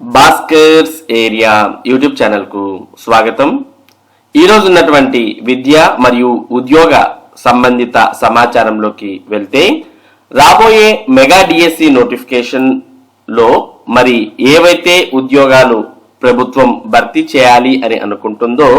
Bhaskar's area YouTube ఛానల్కు స్వాగతం. ఈరోజు ఉన్నటువంటి విద్య మరియు ఉద్యోగ సంబంధిత సమాచారంలోకి వెళ్తే రాబోయే మెగా డిఎస్సి నోటిఫికేషన్లో మరి ఏవైతే ఉద్యోగాలు ప్రభుత్వం భర్తీ చేయాలి అని అనుకుంటుందో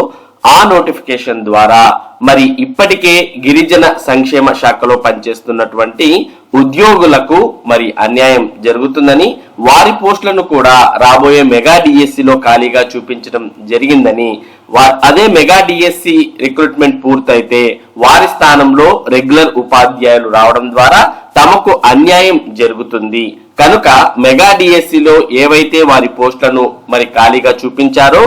ఆ నోటిఫికేషన్ ద్వారా మరి ఇప్పటికే గిరిజన సంక్షేమ శాఖలో పనిచేస్తున్నటువంటి ఉద్యోగులకు మరి అన్యాయం జరుగుతుందని వారి పోస్టులను కూడా రాబోయే మెగా డిఎస్సిలో ఖాళీగా చూపించడం జరిగిందని అదే మెగా డిఎస్సి రిక్రూట్మెంట్ పూర్తయితే వారి స్థానంలో రెగ్యులర్ ఉపాధ్యాయులు రావడం ద్వారా తమకు అన్యాయం జరుగుతుంది. కనుక మెగా డిఎస్సిలో ఏవైతే వారి పోస్టులను మరి ఖాళీగా చూపించారో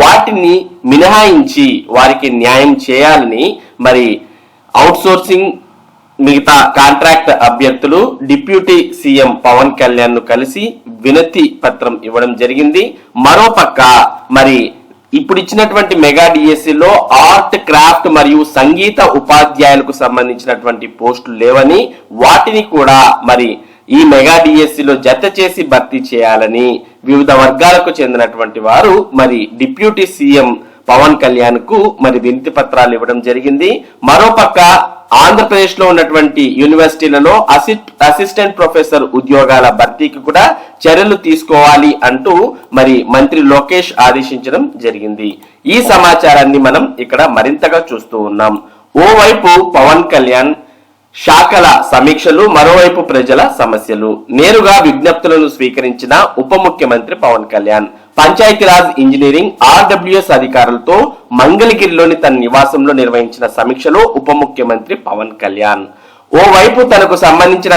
వాటిని మినహాయించి వారికి న్యాయం చేయాలని మరి అవుట్సోర్సింగ్ మిగతా కాంట్రాక్ట్ అభ్యర్థులు డిప్యూటీ సీఎం పవన్ కళ్యాణ్ను కలిసి వినతి పత్రం ఇవ్వడం జరిగింది. మరోపక్క మరి ఇప్పుడు ఇచ్చినటువంటి మెగా డిఎస్సిలో ఆర్ట్ క్రాఫ్ట్ మరియు సంగీత ఉపాధ్యాయులకు సంబంధించినటువంటి పోస్టులు లేవని వాటిని కూడా మరి ఈ మెగా డిఎస్సిలో జత చేసి భర్తీ చేయాలని వివిధ వర్గాలకు చెందినటువంటి వారు మరి డిప్యూటీ సీఎం పవన్ కళ్యాణ్కు మరి వినతి పత్రాలు ఇవ్వడం జరిగింది. మరోపక్క ఆంధ్రప్రదేశ్లో ఉన్నటువంటి యూనివర్సిటీలలో అసిస్ట్ అసిస్టెంట్ ప్రొఫెసర్ ఉద్యోగాల భర్తీకి కూడా చర్యలు తీసుకోవాలి అంటూ మరి మంత్రి లోకేష్ ఆదేశించడం జరిగింది. ఈ సమాచారాన్ని మనం ఇక్కడ మరింతగా చూస్తూ ఉన్నాం. ఓవైపు పవన్ కళ్యాణ్ శాఖల సమీక్షలు మరోవైపు ప్రజల సమస్యలు. నేరుగా విజ్ఞప్తులను స్వీకరించిన ఉప ముఖ్యమంత్రి పవన్ కళ్యాణ్. పంచాయతీరాజ్ ఇంజనీరింగ్ ఆర్డబ్ల్యూఎస్ అధికారులతో మంగళగిరిలోని తన నివాసంలో నిర్వహించిన సమీక్షలో ఉప ముఖ్యమంత్రి పవన్ కళ్యాణ్. ఓవైపు తనకు సంబంధించిన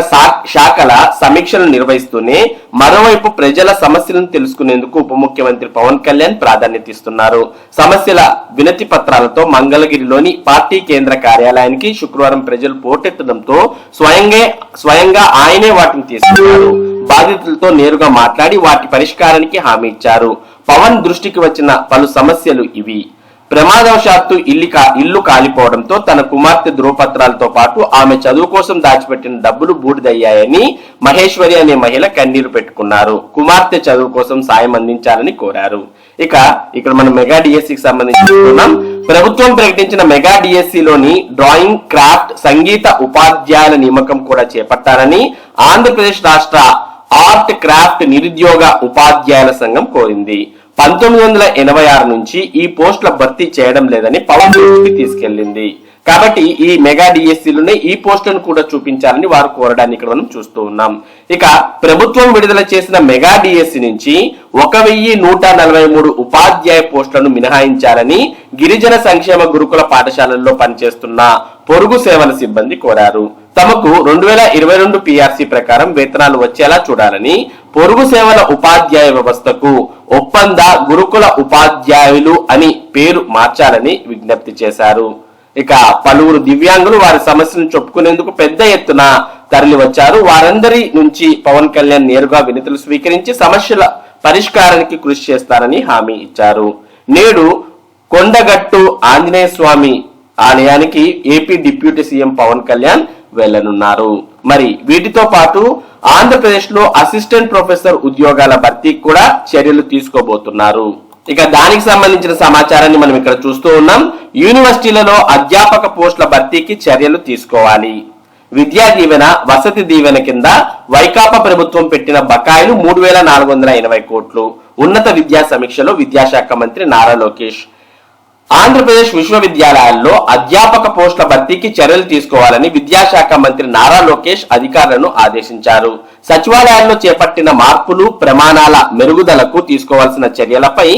శాఖల సమీక్షలు నిర్వహిస్తూనే మరోవైపు ప్రజల సమస్యలను తెలుసుకునేందుకు ఉప ముఖ్యమంత్రి పవన్ కళ్యాణ్ ప్రాధాన్యత ఇస్తున్నారు. సమస్యల వినతి పత్రాలతో మంగళగిరిలోని పార్టీ కేంద్ర కార్యాలయానికి శుక్రవారం ప్రజలు పోటెత్తడంతో స్వయంగా స్వయంగా ఆయనే వాటిని తీసుకున్నారు. బాధితులతో నేరుగా మాట్లాడి వాటి పరిష్కారానికి హామీ ఇచ్చారు. పవన్ దృష్టికి వచ్చిన పలు సమస్యలు ఇవి. ప్రమాదవశాత్తు ఇల్లు ఇల్లు కాలిపోవడంతో తన కుమార్తె ధ్రువపత్రాలతో పాటు ఆమె చదువు కోసం దాచిపెట్టిన డబ్బులు బూడిదయ్యాయని మహేశ్వరి అనే మహిళ కన్నీరు పెట్టుకున్నారు. కుమార్తె చదువు కోసం సాయం అందించాలని కోరారు. ఇక ఇక్కడ మనం మెగా డిఎస్సికి సంబంధించి ప్రభుత్వం ప్రకటించిన మెగా డిఎస్సి లోని డ్రాయింగ్ క్రాఫ్ట్ సంగీత ఉపాధ్యాయుల నియామకం కూడా చేపట్టాలని ఆంధ్రప్రదేశ్ రాష్ట్ర ఆర్ట్ క్రాఫ్ట్ నిరుద్యోగ ఉపాధ్యాయుల సంఘం కోరింది. పంతొమ్మిది వందల ఎనభై ఆరు నుంచి ఈ పోస్టుల భర్తీ చేయడం లేదని పవన్ తీసుకెళ్ళింది కాబట్టి ఈ మెగా డిఎస్సీలోనే ఈ పోస్టులను కూడా చూపించాలని వారు కోరడాన్ని ఇక్కడ మనం చూస్తూ ఉన్నాం. ఇక ప్రభుత్వం విడుదల చేసిన మెగా డిఎస్సి నుంచి ఒక వెయ్యి నూట నలభై మూడు ఉపాధ్యాయ పోస్టులను మినహాయించాలని గిరిజన సంక్షేమ గురుకుల పాఠశాలల్లో పనిచేస్తున్న పొరుగు సేవల సిబ్బంది కోరారు. తమకు రెండు వేల ఇరవై రెండు పిఆర్సీ ప్రకారం వేతనాలు వచ్చేలా చూడాలని పొరుగు సేవల ఉపాధ్యాయ వ్యవస్థకు ఒప్పంద గురుకుల ఉపాధ్యాయులు అని పేరు మార్చాలని విజ్ఞప్తి చేశారు. ఇక పలువురు దివ్యాంగులు వారి సమస్యను చెప్పుకునేందుకు పెద్ద ఎత్తున తరలి వచ్చారు. వారందరి నుంచి పవన్ కళ్యాణ్ నేరుగా వినతులు స్వీకరించి సమస్యల పరిష్కారానికి కృషి చేస్తారని హామీ ఇచ్చారు. నేడు కొండగట్టు ఆంజనేయ స్వామి ఆలయానికి AP deputy CM Pawan Kalyan వెళ్ళనున్నారు మరి వీటితో పాటు ఆంధ్రప్రదేశ్లో అసిస్టెంట్ ప్రొఫెసర్ ఉద్యోగాల భర్తీకి కూడా చర్యలు తీసుకోబోతున్నారు. ఇక దానికి సంబంధించిన సమాచారాన్ని మనం ఇక్కడ చూస్తూ ఉన్నాం. యూనివర్సిటీలలో అధ్యాపక పోస్టుల భర్తీకి చర్యలు తీసుకోవాలి. విద్యా దీవెన వసతి దీవెన కింద వైకాపా ప్రభుత్వం పెట్టిన బకాయిలు మూడు వేల నాలుగు వందల ఎనభై కోట్లు. ఉన్నత విద్యా సమీక్షలో విద్యాశాఖ మంత్రి నారా లోకేష్. ఆంధ్రప్రదేశ్ విశ్వవిద్యాలయాల్లో అధ్యాపక పోస్టుల భర్తీకి చర్యలు తీసుకోవాలని విద్యాశాఖ మంత్రి నారా లోకేష్ అధికారులను ఆదేశించారు. సచివాలయాల్లో చేపట్టిన మార్పులు ప్రమాణాల మెరుగుదలకు తీసుకోవాల్సిన చర్యలపై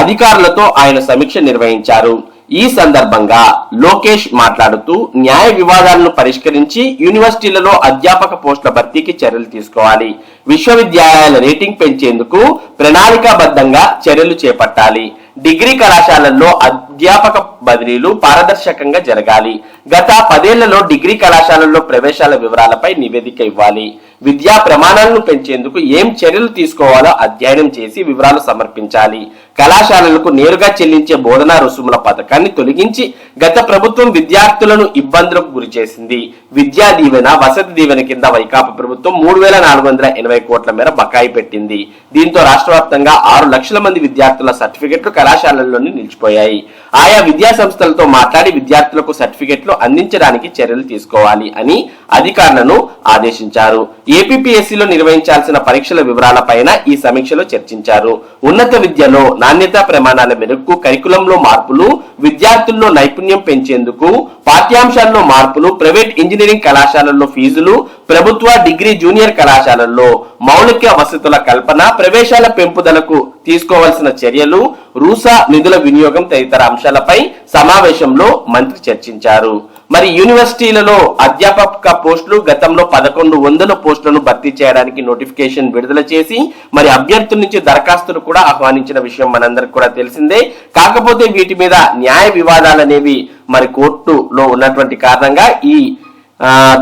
అధికారులతో ఆయన సమీక్ష నిర్వహించారు. ఈ సందర్భంగా లోకేష్ మాట్లాడుతూ న్యాయ వివాదాలను పరిష్కరించి యూనివర్సిటీలలో అధ్యాపక పోస్టుల భర్తీకి చర్యలు తీసుకోవాలి. విశ్వవిద్యాలయాల రేటింగ్ పెంచేందుకు ప్రణాళికాబద్ధంగా చర్యలు చేపట్టాలి. డిగ్రీ కళాశాలల్లో అధ్యాపక బదిలీలు పారదర్శకంగా జరగాలి. గత పదేళ్ళలో డిగ్రీ కళాశాలల్లో ప్రవేశాల వివరాలపై నివేదిక ఇవ్వాలి. విద్యా ప్రమాణాలను పెంచేందుకు ఏం చర్యలు తీసుకోవాలో అధ్యయనం చేసి వివరాలు సమర్పించాలి. కళాశాలలకు నేరుగా చెల్లించే బోధనా రుసుముల పథకాన్ని తొలగించి గత ప్రభుత్వం విద్యార్థులను ఇబ్బందులకు గురి చేసింది. విద్యా దీవెన వసతి దీవెన కింద వైకాపా ప్రభుత్వం మూడు వేల నాలుగు వందల ఎనభై కోట్ల మేర బకాయి పెట్టింది. దీంతో రాష్ట్ర వ్యాప్తంగా ఆరు లక్షల మంది విద్యార్థుల సర్టిఫికెట్లు కళాశాలల్లోనే నిలిచిపోయాయి. ఆయా విద్యా సంస్థలతో మాట్లాడి విద్యార్థులకు సర్టిఫికెట్లు అందించడానికి చర్యలు తీసుకోవాలి అని అధికారులను ఆదేశించారు. ఏపీపీఎస్సీలో నిర్వహించాల్సిన పరీక్షల వివరాలపైన ఈ సమీక్షలో చర్చించారు. ఉన్నత విద్యలో నాణ్యతా ప్రమాణాల మేరకు కరికులంలో మార్పులు విద్యార్థుల్లో నైపుణ్యం పెంచేందుకు పాఠ్యాంశాల్లో మార్పులు ప్రైవేట్ ఇంజనీరింగ్ కళాశాలల్లో ఫీజులు ప్రభుత్వ డిగ్రీ జూనియర్ కళాశాలల్లో మౌలిక వసతుల కల్పన ప్రవేశాల పెంపుదలకు తీసుకోవాల్సిన చర్యలు రూసా నిధుల వినియోగం తదితర అంశాలపై సమావేశంలో మంత్రి చర్చించారు. మరి యూనివర్సిటీలలో అధ్యాపక పోస్టులు గతంలో పదకొండు వందల పోస్టులను భర్తీ చేయడానికి నోటిఫికేషన్ విడుదల చేసి మరి అభ్యర్థుల నుంచి దరఖాస్తులు కూడా ఆహ్వానించిన విషయం మనందరికి కూడా తెలిసిందే. కాకపోతే వీటి మీద న్యాయ వివాదాలు అనేవి మరి కోర్టులో ఉన్నటువంటి కారణంగా ఈ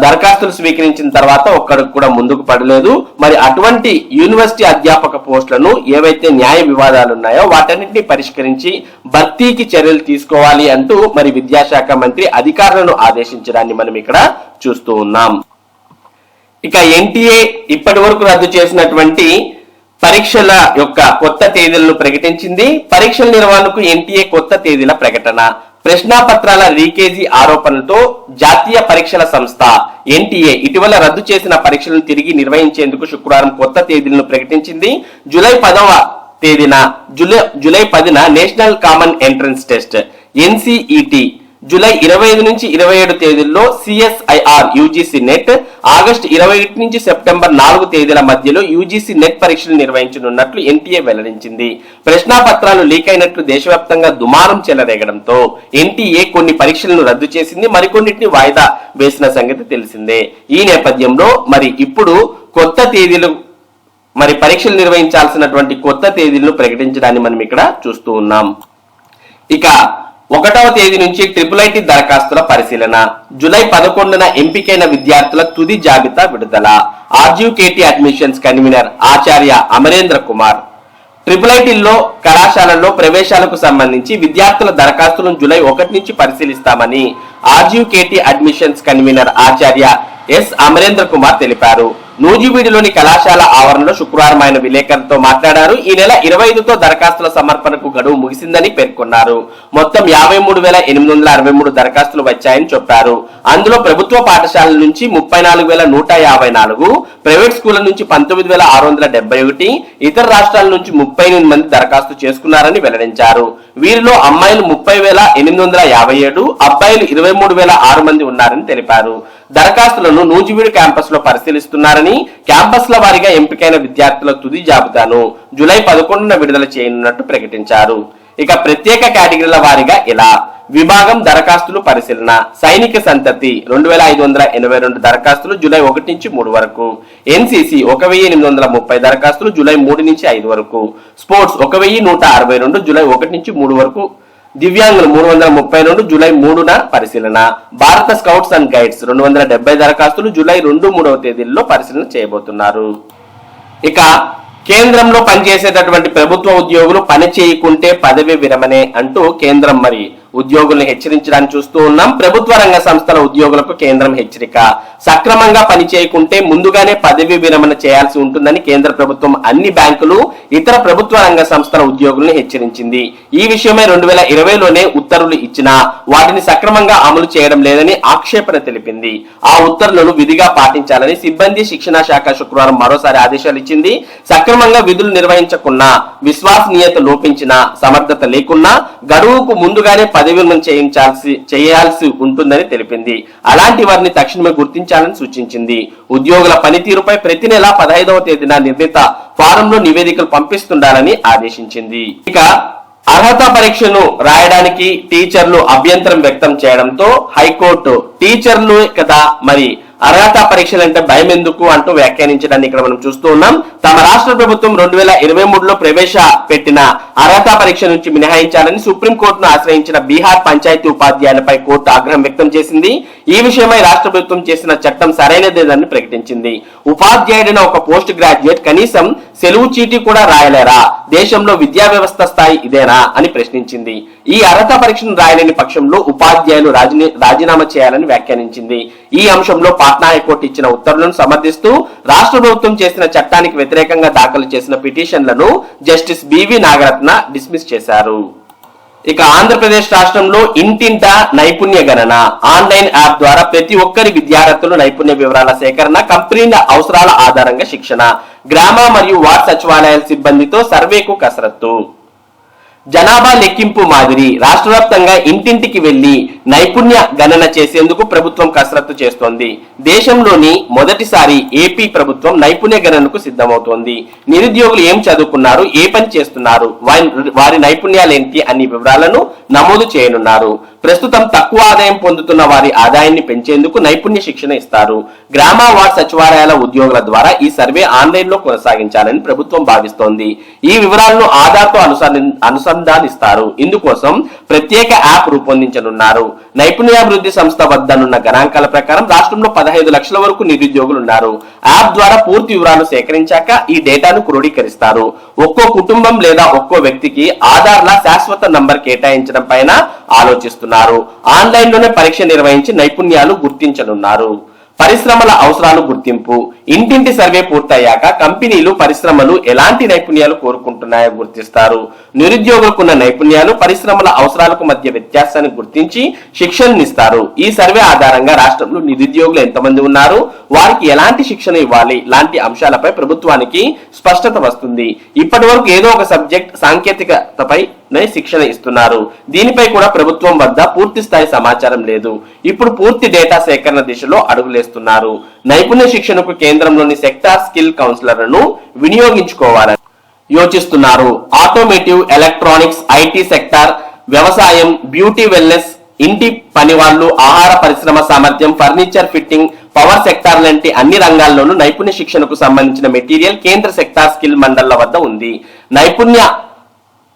దరఖాస్తులు స్వీకరించిన తర్వాత ఒక్కడికి కూడా ముందుకు పడలేదు. మరి అటువంటి యూనివర్సిటీ అధ్యాపక పోస్టులను ఏవైతే న్యాయ వివాదాలు ఉన్నాయో వాటన్నింటినీ పరిష్కరించి భర్తీకి చర్యలు తీసుకోవాలి అంటూ మరి విద్యాశాఖ మంత్రి అధికారులను ఆదేశించడాన్ని మనం ఇక్కడ చూస్తూ ఉన్నాం. ఇక ఎన్టీఏ ఇప్పటి వరకు రద్దు చేసినటువంటి పరీక్షల యొక్క కొత్త తేదీలను ప్రకటించింది. పరీక్షల నిర్వహణకు ఎన్టీఏ కొత్త తేదీల ప్రకటన. ప్రశ్నాపత్రాల లీకేజీ ఆరోపణలతో జాతీయ పరీక్షల సంస్థ ఎన్టీఏ ఇటీవల రద్దు చేసిన పరీక్షలను తిరిగి నిర్వహించేందుకు శుక్రవారం కొత్త తేదీలను ప్రకటించింది. జూలై పదవ తేదీన జూలై జూలై పదిన national common entrance test NCET July ఇరవై ఐదు నుంచి ఇరవై ఏడు తేదీల్లో సిఎస్ఐఆర్ యూజీసీ నెట్ ఆగస్టు ఇరవై ఒకటి నుంచి సెప్టెంబర్ నాలుగు తేదీల మధ్యలో యూజీసీ నెట్ పరీక్షలు నిర్వహించనున్నట్లు ఎన్టీఏ వెల్లడించింది. ప్రశ్నాపత్రాలు లీక్ అయినట్లు దేశవ్యాప్తంగా దుమారం చెలరేగడంతో ఎన్టీఏ కొన్ని పరీక్షలను రద్దు చేసింది మరికొన్నిటిని వాయిదా వేసిన సంగతి తెలిసిందే. ఈ నేపథ్యంలో మరి ఇప్పుడు కొత్త తేదీలు మరి పరీక్షలు నిర్వహించాల్సినటువంటి కొత్త తేదీలను ప్రకటించడాన్ని మనం ఇక్కడ చూస్తూ ఉన్నాం. ఇక ఒకటవ తేదీ నుంచి ట్రిపుల్ ఐటీ దరఖాస్తుల పరిశీలన. జూలై పదకొండున ఎంపికైన విద్యార్థుల తుది జాబితా విడుదల. ఆర్జీకేటీ అడ్మిషన్స్ కన్వీనర్ ఆచార్య అమరేంద్ర కుమార్. ట్రిపుల్ ఐటీల్లో కళాశాలల్లో ప్రవేశాలకు సంబంధించి విద్యార్థుల దరఖాస్తులను జూలై ఒకటి నుంచి పరిశీలిస్తామని ఆర్జీకేటీ అడ్మిషన్స్ కన్వీనర్ ఆచార్య ఎస్ అమరేంద్ర కుమార్ తెలిపారు. నూజివీడులోని కళాశాల ఆవరణలో శుక్రవారం ఆయన విలేకరులతో మాట్లాడారు. ఈ నెల ఇరవై ఐదుతో దరఖాస్తుల సమర్పణకు గడువు ముగిసిందని పేర్కొన్నారు. మొత్తం యాభై మూడు వేల ఎనిమిది వందల అరవై మూడు దరఖాస్తులు వచ్చాయని చెప్పారు. అందులో ప్రభుత్వ పాఠశాలల నుంచి ముప్పై నాలుగు వేల నూట యాభై నాలుగు ప్రైవేట్ స్కూళ్ళ నుంచి పంతొమ్మిది వేల ఆరు వందల డెబ్బై ఒకటి ఇతర రాష్ట్రాల నుంచి ముప్పై ఎనిమిది మంది దరఖాస్తు చేసుకున్నారని వెల్లడించారు. వీరిలో అమ్మాయిలు ముప్పై వేల ఎనిమిది వందల యాభై ఏడు అబ్బాయిలు ఇరవై మూడు వేల ఆరు మంది ఉన్నారని తెలిపారు. దరఖాస్తులను నూజివీడు క్యాంపస్లో పరిశీలిస్తున్నారని క్యాంపస్ల వారీగా ఎంపికైన విద్యార్థుల తుది జాబితాను జూలై పదకొండున విడుదల చేయనున్నట్టు ప్రకటించారు. ఇక ప్రత్యేక కేటగిరీల వారీగా ఇలా విభాగం దరఖాస్తులు పరిశీలన సైనిక సంతతి రెండు వేల ఐదు వందల ఎనభై రెండు దరఖాస్తులు జూలై ఒకటి నుంచి మూడు వరకు ఎన్సీసీ ఒక వెయ్యి ఎనిమిది వందల ముప్పై దరఖాస్తులు జూలై మూడు నుంచి ఐదు వరకు స్పోర్ట్స్ ఒక వెయ్యి నూట అరవై రెండు జూలై ఒకటి నుంచి మూడు వరకు దివ్యాంగులు మూడు వందల ముప్పై రెండు జూలై మూడున పరిశీలన. భారత స్కౌట్స్ అండ్ గైడ్స్ రెండు వందల డెబ్బై దరఖాస్తులు జూలై రెండు మూడవ తేదీల్లో పరిశీలన చేయబోతున్నారు. ఇక కేంద్రంలో పనిచేసేటటువంటి ప్రభుత్వ ఉద్యోగులు పని చేయకుంటే పదవి విరమనే అంటూ కేంద్రం మరి ఉద్యోగుల్ని హెచ్చరించడానికి చూస్తూ ఉన్నాం. ప్రభుత్వ రంగ సంస్థల ఉద్యోగులకు కేంద్రం హెచ్చరిక. సక్రమంగా పని చేయకుంటే ముందుగానే పదవి విరమణ చేయాల్సి ఉంటుందని కేంద్ర ప్రభుత్వం అన్ని బ్యాంకులు ఇతర ప్రభుత్వ రంగ సంస్థల ఉద్యోగుల్ని హెచ్చరించింది. ఈ విషయమై రెండు వేల ఇరవైలోనే ఉత్తర్వులు ఇచ్చినా వాటిని సక్రమంగా అమలు చేయడం లేదని ఆక్షేపణ తెలిపింది. ఆ ఉత్తర్వులను విధిగా పాటించాలని సిబ్బంది శిక్షణ శాఖ శుక్రవారం మరోసారి ఆదేశాలు ఇచ్చింది. సక్రమంగా విధులు నిర్వహించకున్నా విశ్వసనీయత లోపించిన సమర్థత లేకున్నా గడువుకు ముందుగానే పదవి చేయించాల్సి చేయాల్సి ఉంటుందని తెలిపింది. అలాంటి వారిని తక్షణమే గుర్తించాలని సూచించింది. ఉద్యోగుల పనితీరుపై ప్రతి నెల పదహైదవ తేదీన నిర్ణీత ఫారంలో నివేదికలు పంపిస్తుండాలని ఆదేశించింది. ఇక అర్హత పరీక్షను రాయడానికి టీచర్లు అభ్యంతరం వ్యక్తం చేయడంతో హైకోర్టు టీచర్లు కదా మరి అర్హత పరీక్షలు అంటే భయం ఎందుకు అంటూ వ్యాఖ్యానించడాన్ని ఇక్కడ మనం చూస్తూ ఉన్నాం. తమ రాష్ట్ర ప్రభుత్వం రెండు వేల ఇరవై మూడులో ప్రవేశ పెట్టిన అర్హత పరీక్ష నుంచి మినహాయించాలని సుప్రీంకోర్టును ఆశ్రయించిన బీహార్ పంచాయతీ ఉపాధ్యాయులపై కోర్టు ఆగ్రహం వ్యక్తం చేసింది. ఈ విషయమై రాష్ట్ర ప్రభుత్వం చేసిన చట్టం సరైనదేదని ప్రకటించింది. ఉపాధ్యాయుడైన ఒక పోస్ట్ గ్రాడ్యుయేట్ కనీసం సెలవు చీటీ కూడా రాయలేరా? దేశంలో విద్యా వ్యవస్థ స్థాయి ఇదేనా? అని ప్రశ్నించింది. ఈ అర్హత పరీక్షను రాయలేని పక్షంలో ఉపాధ్యాయులు రాజీ రాజీనామా చేయాలని వ్యాఖ్యానించింది. ఈ అంశంలో పాట్నా హైకోర్టు ఇచ్చిన ఉత్తర్వులను సమర్థిస్తూ రాష్ట్ర ప్రభుత్వం చేసిన చట్టానికి వ్యతిరేకంగా దాఖలు చేసిన పిటిషన్లను justice B V Nagarathna dismiss చేశారు. ఇక ఆంధ్రప్రదేశ్ రాష్ట్రంలో ఇంటింట నైపుణ్య గణన. ఆన్లైన్ యాప్ ద్వారా ప్రతి ఒక్కరి విద్యార్థులు నైపుణ్య వివరాల సేకరణ కంపెనీల అవసరాల ఆధారంగా శిక్షణ. గ్రామ మరియు వార్డ్ సచివాలయాల సిబ్బందితో సర్వేకు కసరత్తు. జనాభా లెక్కింపు మాదిరి రాష్ట్ర వ్యాప్తంగా ఇంటింటికి వెళ్ళి నైపుణ్య గణన చేసేందుకు ప్రభుత్వం కసరత్తు చేస్తోంది. దేశంలోని మొదటిసారి ఏపీ ప్రభుత్వం నైపుణ్య గణనకు సిద్ధమవుతోంది. నిరుద్యోగులు ఏం చదువుకున్నారు ఏ పని చేస్తున్నారు వారి- వారి నైపుణ్యాలేంటి అన్ని వివరాలను నమోదు చేయనున్నారు. ప్రస్తుతం తక్కువ ఆదాయం పొందుతున్న వారి ఆదాయాన్ని పెంచేందుకు నైపుణ్య శిక్షణ ఇస్తారు. గ్రామ వార్డ్ సచివాలయాల ఉద్యోగుల ద్వారా ఈ సర్వే ఆన్లైన్లో కొనసాగించాలని ప్రభుత్వం భావిస్తోంది. ఈ వివరాలను ఆధార్తో అనుసంధానిస్తారు. ఇందుకోసం ప్రత్యేక యాప్ రూపొందించనున్నారు. నైపుణ్యాభివృద్ధి సంస్థ వద్దనున్న గణాంకాల ప్రకారం రాష్ట్రంలో పదహైదు లక్షల వరకు నిరుద్యోగులు ఉన్నారు యాప్ ద్వారా పూర్తి వివరాలు సేకరించాక ఈ డేటాను క్రోడీకరిస్తారు. ఒక్కో కుటుంబం లేదా ఒక్కో వ్యక్తికి ఆధార్ల శాశ్వత నంబర్ కేటాయించడం పైన ఆలోచిస్తున్నారు. ఆన్లైన్లోనే పరీక్ష నిర్వహించి నైపుణ్యాలు గుర్తించనున్నారు. పరిశ్రమల అవసరాలు గుర్తింపు. ఇంటింటి సర్వే పూర్తయ్యాక కంపెనీలు పరిశ్రమలు ఎలాంటి నైపుణ్యాలు కోరుకుంటున్నాయో గుర్తిస్తారు. నిరుద్యోగులకున్న నైపుణ్యాలు పరిశ్రమల అవసరాలకు మధ్య వ్యత్యాసాన్ని గుర్తించి శిక్షణనిస్తారు. ఈ సర్వే ఆధారంగా రాష్ట్రంలో నిరుద్యోగులు ఎంతమంది ఉన్నారు వారికి ఎలాంటి శిక్షణ ఇవ్వాలి లాంటి అంశాలపై ప్రభుత్వానికి స్పష్టత వస్తుంది. ఇప్పటి వరకు ఏదో ఒక సబ్జెక్ట్ సాంకేతికతపై శిక్షణ ఇస్తున్నారు. దీనిపై కూడా ప్రభుత్వం వద్ద పూర్తి స్థాయి సమాచారం లేదు. ఇప్పుడు పూర్తి డేటా సేకరణ దిశలో అడుగులేస్తున్నారు. నైపుణ్య శిక్షణకు కేంద్రంలోని సెక్టార్ స్కిల్ కౌన్సిలర్లను వినియోగించుకోవాలని యోచిస్తున్నారు. ఆటోమేటివ్ ఎలక్ట్రానిక్స్ ఐటీ సెక్టార్ వ్యవసాయం బ్యూటీ వెల్నెస్ ఇంటి పని వాళ్ళు ఆహార పరిశ్రమ సామర్థ్యం ఫర్నిచర్ ఫిట్టింగ్ పవర్ సెక్టార్ లాంటి అన్ని రంగాల్లోనూ నైపుణ్య శిక్షణకు సంబంధించిన మెటీరియల్ కేంద్ర సెక్టార్ స్కిల్ మండళ్ళ వద్ద ఉంది. నైపుణ్య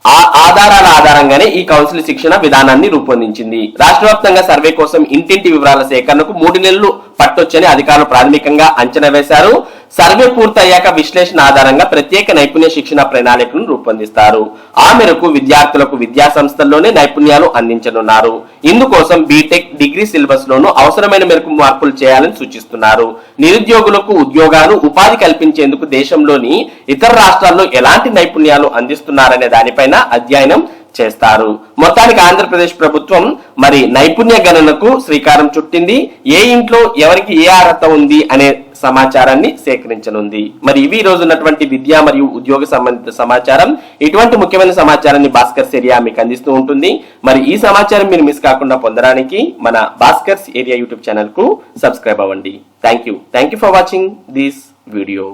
ఆ- ఆధారాల ఆధారంగానే ఈ కౌన్సిల్ శిక్షణ విధానాన్ని రూపొందించింది. రాష్ట్ర వ్యాప్తంగా సర్వే కోసం ఇంటింటి వివరాల సేకరణకు మూడు నెలలు పట్టొచ్చని అధికారులు ప్రాథమికంగా అంచనా వేశారు. సర్వే పూర్తయ్యాక విశ్లేషణ ఆధారంగా ప్రత్యేక నైపుణ్య శిక్షణ ప్రణాళికను రూపొందిస్తారు. ఆ మేరకు విద్యార్థులకు విద్యా సంస్థల్లోనే నైపుణ్యాలు అందించనున్నారు. ఇందుకోసం బీటెక్ డిగ్రీ సిలబస్ లోను అవసరమైన మేరకు మార్పులు చేయాలని సూచిస్తున్నారు. నిరుద్యోగులకు ఉద్యోగాలు ఉపాధి కల్పించేందుకు దేశంలోని ఇతర రాష్ట్రాల్లో ఎలాంటి నైపుణ్యాలు అందిస్తున్నారనే దానిపైన అధ్యయనం చేస్తారు. మొత్తానికి ఆంధ్రప్రదేశ్ ప్రభుత్వం మరి నైపుణ్య గణనకు శ్రీకారం చుట్టింది. ఏ ఇంట్లో ఎవరికి ఏ అర్హత ఉంది అనే సమాచారాన్ని సేకరించనుంది. మరి ఇవి ఈ రోజు ఉన్నటువంటి విద్య మరియు ఉద్యోగ సంబంధిత సమాచారం. ఇటువంటి ముఖ్యమైన సమాచారాన్ని భాస్కర్స్ ఏరియా మీకు అందిస్తూ ఉంటుంది. మరి ఈ సమాచారం మీరు మిస్ కాకుండా పొందడానికి మన భాస్కర్స్ ఏరియా యూట్యూబ్ ఛానల్కు సబ్స్క్రైబ్ అవ్వండి. Thank you. Thank you for watching this video.